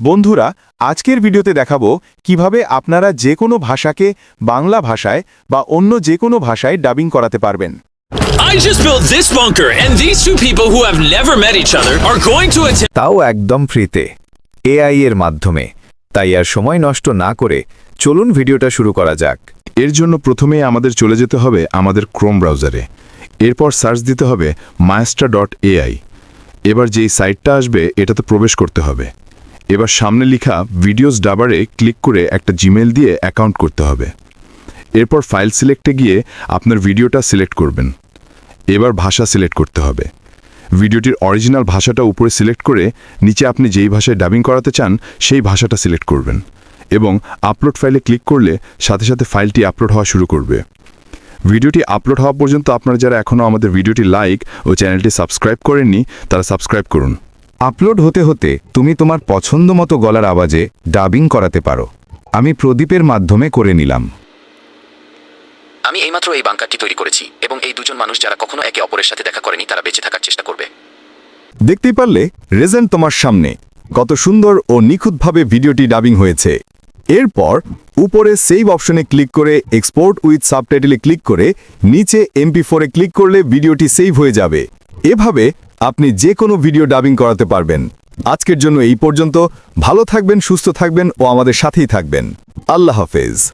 বন্ধুরা আজকের ভিডিওতে দেখাবো কীভাবে আপনারা যে কোনো ভাষাকে বাংলা ভাষায় বা অন্য যে কোনো ভাষায় ডাবিং করাতে পারবেন. তাও একদম ফ্রিতে এআই এর মাধ্যমে। তাই আর সময় নষ্ট না করে চলুন ভিডিওটা শুরু করা যাক। এর জন্য প্রথমে আমাদের চলে যেতে হবে আমাদের ক্রোম ব্রাউজারে এরপর সার্চ দিতে হবে মায়াস্টা ডট এআই এবার যেই সাইটটা আসবে এটাতে প্রবেশ করতে হবে। এবার সামনে লেখা ভিডিওস ডাবারে ক্লিক করে একটা জিমেল দিয়ে অ্যাকাউন্ট করতে হবে। এরপর ফাইল সিলেক্টে গিয়ে আপনার ভিডিওটা সিলেক্ট করবেন। এবার ভাষা সিলেক্ট করতে হবে। ভিডিওটির অরিজিনাল ভাষাটা উপরে সিলেক্ট করে নিচে আপনি যেই ভাষায় ডাবিং করাতে চান, সেই ভাষাটা সিলেক্ট করবেন এবং আপলোড ফাইলে ক্লিক করলে সাথে সাথে ফাইলটি আপলোড হওয়া শুরু করবে। ভিডিওটি আপলোড হওয়া পর্যন্ত আপনারা যারা এখনও আমাদের ভিডিওটি লাইক ও চ্যানেলটি সাবস্ক্রাইব করেননি, তারা সাবস্ক্রাইব করুন। আপলোড হতে হতে তুমি তোমার পছন্দ মতো গলার আওয়াজে ডাবিং করাতে পারো। আমি প্রদীপের মাধ্যমে করে নিলাম। আমি এইমাত্র এই বাংকারটি তৈরি করেছি এবং এই দুজন মানুষ যারা কখনো একে অপরের সাথে দেখা করেনি তারা বেঁচে থাকার চেষ্টা করবে। দেখতেই পারলে রেজেন্ট তোমার সামনে। কত সুন্দর ও নিখুঁতভাবে ভিডিওটি ডাবিং হয়েছে। এরপর উপরে সেভ অপশনে ক্লিক করে এক্সপোর্ট উইথ সাবটাইটেলে ক্লিক করে নিচে এমপি ফোরে ক্লিক করলে ভিডিওটি সেভ হয়ে যাবে। এভাবে আপনি যে কোনো ভিডিও ডাবিং করাতে পারবেন। আজকের জন্য এই পর্যন্ত। ভালো থাকবেন, সুস্থ থাকবেন ও আমাদের সাথেই থাকবেন। আল্লাহ হাফেজ।